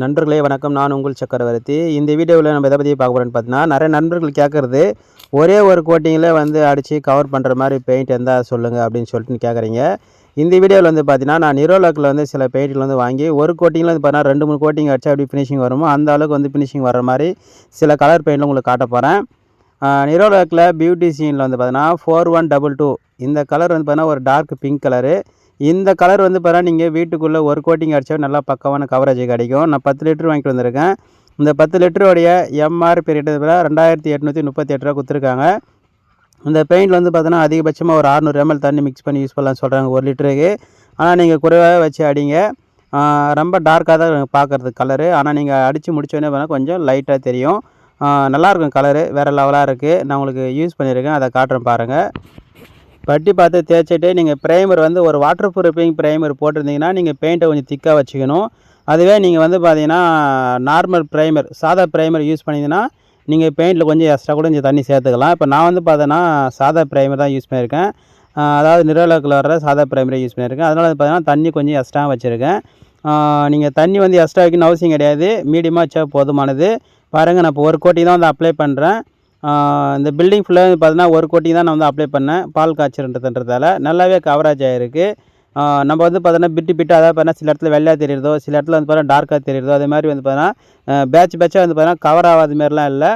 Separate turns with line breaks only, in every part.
நண்பர்களே வணக்கம். நான் உங்கள் சக்கரவர்த்தி. இந்த வீடியோவில் நம்ம எதை பற்றி பார்க்க போகிறோன்னு பார்த்தீங்கன்னா நிறைய நண்பர்கள் கேட்குறது ஒரே ஒரு கோட்டிங்கில் வந்து அடித்து கவர் பண்ணுற மாதிரி பெயிண்ட் இருந்தால் சொல்லுங்கள் அப்படின்னு சொல்லிட்டு கேட்குறீங்க. இந்த வீடியோவில் வந்து பார்த்தீங்கன்னா நான் நிரோலக்கில் வந்து சில பெயிண்டில் வந்து வாங்கி ஒரு கோட்டிங்கில் வந்து பார்த்தீங்கன்னா ரெண்டு மூணு கோட்டிங் அடித்தா அப்படி ஃபினிஷிங் வருமோ அந்த அளவுக்கு வந்து ஃபினிஷிங் வர மாதிரி சில கலர் பெயிண்டில் உங்களுக்கு காட்ட போகிறேன் நிரோலக்கில் பியூட்டி சீனில் வந்து பார்த்தீங்கன்னா ஃபோர் ஒன் டபுள் டூ இந்த கலர் வந்து பார்த்தீங்கன்னா ஒரு டார்க் பிங்க் கலரு இந்த கலர் வந்து பார்த்தா நீங்கள் வீட்டுக்குள்ளே ஒரு கோட்டிங் அடித்தா நல்லா பக்கமான கவரேஜ் கிடைக்கும். நான் பத்து லிட்டர் வாங்கிட்டு வந்திருக்கேன். இந்த பத்து லிட்டருடைய எம்ஆர்பி ரேட்டு ரெண்டாயிரத்தி எட்நூற்றி முப்பத்தி எட்டு ரூபா கொடுத்துருக்காங்க. இந்த பெயிண்ட் வந்து பார்த்தோன்னா அதிகபட்சமாக ஒரு அறநூறு எம்எல் தண்ணி மிக்ஸ் பண்ணி யூஸ் பண்ணலாம்னு சொல்கிறாங்க ஒரு லிட்டருக்கு ஆனால் நீங்கள் குறைவாக வச்சு அடிங்க. ரொம்ப டார்க்காக தான் பார்க்குறது கலரு ஆனால் நீங்கள் அடித்து முடிச்சோடனே பார்த்தா கொஞ்சம் லைட்டாக தெரியும். நல்லாயிருக்கும் கலரு வேறு லெவலாக இருக்குது நான் உங்களுக்கு யூஸ் பண்ணியிருக்கேன் அதை காட்டுறேன் பாருங்கள் பட்டி பார்த்து தேய்ச்சிட்டு நீங்கள் ப்ரைமர் வந்து ஒரு வாட்டர் ப்ரூஃபிங் ப்ரைமர் போட்டிருந்தீங்கன்னா நீங்கள் பெயிண்ட்டை கொஞ்சம் திக்காக வச்சுக்கணும். அதுவே நீங்கள் வந்து பார்த்தீங்கன்னா நார்மல் ப்ரைமர் சாதா ப்ரைமர் யூஸ் பண்ணிங்கன்னா நீங்கள் பெயிண்டில் கொஞ்சம் எக்ஸ்ட்ரா கூட கொஞ்சம் தண்ணி சேர்த்துக்கலாம். இப்போ நான் வந்து பார்த்தோன்னா சாதா ப்ரைமர் தான் யூஸ் பண்ணியிருக்கேன் அதாவது நிரோலக்கில் வர சாதா ப்ரைமரை யூஸ் பண்ணியிருக்கேன் அதனால் வந்து பார்த்தீங்கன்னா தண்ணி கொஞ்சம் எக்ஸ்ட்ரா வச்சுருக்கேன். நீங்கள் தண்ணி வந்து எக்ஸ்ட்ரா வைக்கணும்னு அவசியம் கிடையாது. மீடியமாக வச்சா போதுமானது. பாருங்கள் நான் இப்போ ஒரு கோட்டி தான் வந்து அப்ளை பண்ணுறேன் இந்த பில்டிங் ஃபுல்லாக வந்து பார்த்தீங்கன்னா ஒரு கோட்டிங் தான் நான் வந்து அப்ளை பண்ணேன். பால் காய்ச்சல்ன்றதுன்றதால நல்லாவே கவரேஜ் ஆகிருக்கு நம்ம வந்து பார்த்தோன்னா பிட்டு பிட்டு அதாவது பார்த்தீங்கன்னா சில இடத்துல வெள்ளையாக தெரியுறதோ சில இடத்துல வந்து பார்த்தீங்கன்னா டார்க்காக தெரியுறதோ அதே மாதிரி வந்து பார்த்தீங்கன்னா பேட்ச் பேட்சாக வந்து பார்த்தீங்கன்னா கவர் ஆகாத மாதிரிலாம் இல்லை.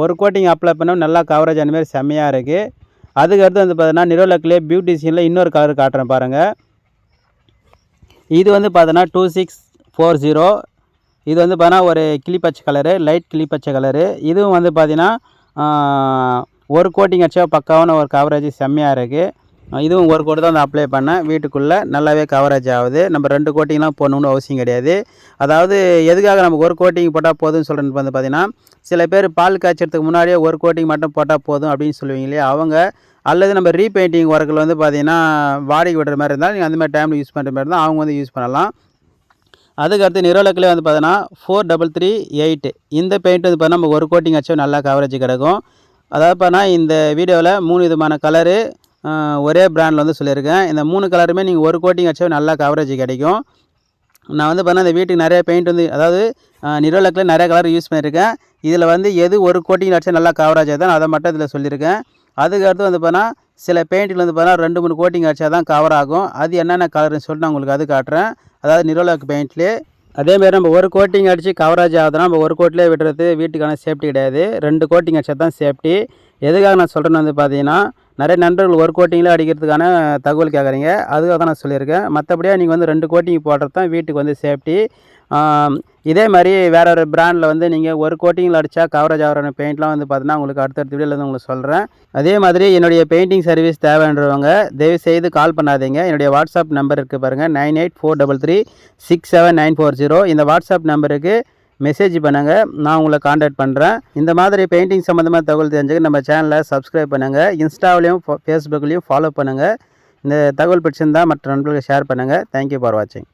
ஒரு கோட்டிங் அப்ளை பண்ண நல்லா கவரேஜ் அந்த மாதிரி செம்மையாக இருக்குது அதுக்கடுத்து வந்து பார்த்தீங்கன்னா நிரோலக்லேயே சீனில் இன்னொரு கலர் காட்டுறேன் பாருங்கள் இது வந்து பார்த்தோன்னா டூ சிக்ஸ் ஃபோர் ஜீரோ இது வந்து பார்த்தீங்கன்னா ஒரு கிளி பச்சை கலரு லைட் கிளி பச்சை கலரு இதுவும் வந்து பார்த்தீங்கன்னா ஒரு கோட்டிங் அடிச்சா பக்காவான ஒரு கவரேஜ் செம்மையாக இருக்குது இதுவும் ஒரு கோட்டு தான் வந்து அப்ளை பண்ணேன். வீட்டுக்குள்ளே நல்லாவே கவரேஜ் ஆகுது. நம்ம ரெண்டு கோட்டிங்லாம் போடணுன்னு அவசியம் கிடையாது. அதாவது எதுக்காக நமக்கு ஒரு கோட்டிங் போட்டால் போதும்னு சொல்கிறது வந்து பார்த்திங்கன்னா சில பேர் பால் காய்ச்சறதுக்கு முன்னாடியே ஒரு கோட்டிங் மட்டும் போட்டால் போதும் அப்படின்னு சொல்லுவீங்க இல்லையா? அவங்க அல்லது நம்ம ரீபெயிண்டிங் ஒர்க்கில் வந்து பார்த்திங்கன்னா வாடகை விடுற மாதிரி இருந்தால் நீங்கள் அந்த மாதிரி டைமில் யூஸ் பண்ணுற மாதிரி இருந்தால் அவங்க வந்து யூஸ் பண்ணலாம். அதுக்கடுத்து நிரோலக்கிலே வந்து பார்த்தோன்னா ஃபோர் டபுள் த்ரீ எயிட் இந்த பெயிண்ட் வந்து பார்த்தா நமக்கு ஒரு கோட்டிங் வச்சா நல்லா கவரேஜ் கிடைக்கும். அதாவது பார்த்தா இந்த வீடியோவில் மூணு விதமான கலரு ஒரே பிராண்டில் வந்து சொல்லியிருக்கேன். இந்த மூணு கலருமே நீங்கள் ஒரு கோட்டிங் வச்சா நல்லா கவரேஜ் கிடைக்கும். நான் வந்து பார்த்தா இந்த வீட்டுக்கு நிறைய பெயிண்ட் வந்து அதாவது நிரோலக்கில் நிறைய கலர் யூஸ் பண்ணியிருக்கேன். இதில் வந்து எது ஒரு கோட்டிங் அடிச்சா நல்லா கவரேஜ் ஆகுது அதை மட்டும் இதில் சொல்லியிருக்கேன். அதுக்கடுத்து வந்து பார்த்தா சில பெயிண்டில் வந்து பார்த்தா ரெண்டு மூணு கோட்டிங் அடிச்சா தான் கவர் ஆகும். அது என்னென்ன கலர்னு சொல்லிட்டு நான் உங்களுக்கு அது காட்டுறேன். அதாவது நிரோலாக் பெயிண்ட்லேயே அதேமாரி நம்ம ஒரு கோட்டிங் அடித்து கவரேஜ் ஆகுதுன்னா நம்ம ஒரு கோட்டிலே விடுறது வீட்டுக்கான சேஃப்டி கிடையாது. ரெண்டு கோட்டிங் அடிச்சா தான் சேஃப்டி எதுக்காக நான் சொல்கிறேன்னு வந்து பார்த்தீங்கன்னா நிறைய நண்பர்கள் ஒரு கோட்டிங்கில் அடிக்கிறதுக்கான தகவல் கேட்குறீங்க அதுக்காக தான் நான் சொல்லியிருக்கேன். மற்றபடியாக நீங்கள் வந்து ரெண்டு கோட்டிங் போடுறது தான் வீட்டுக்கு வந்து சேஃப்டி இதே மாதிரி வேற ஒரு பிராண்டில் வந்து நீங்கள் ஒரு கோட்டிங்கில் அடித்தா கவரேஜ் ஆகிற பெயிண்ட்லாம் வந்து பார்த்தீங்கன்னா உங்களுக்கு அடுத்தடுத்த வீடியோவில் வந்து உங்களுக்கு சொல்கிறேன் அதே மாதிரி என்னுடைய பெயிண்டிங் சர்வீஸ் தேவைன்றவங்க தயவு செய்து கால் பண்ணாதீங்க. என்னுடைய வாட்ஸ்அப் நம்பர் இருக்குது பாருங்கள் nine eight four double three six seven nine four zero இந்த வாட்ஸ்அப் நம்பருக்கு மெசேஜ் பண்ணுங்கள் நான் உங்களை காண்டாக்ட் பண்ணுறேன் இந்த மாதிரி பெயிண்டிங் சம்மந்தமாக தகவல் தெரிஞ்சுக்க நம்ம சேனலை சப்ஸ்கிரைப் பண்ணுங்கள் இன்ஸ்டாவிலையும் ஃபேஸ்புக்லேயும் ஃபாலோ பண்ணுங்கள் இந்த தகவல் பிடிச்சிருந்தால் மற்ற நண்பர்களுக்கு ஷேர் பண்ணுங்கள் தேங்க்யூ ஃபார் வாட்சிங்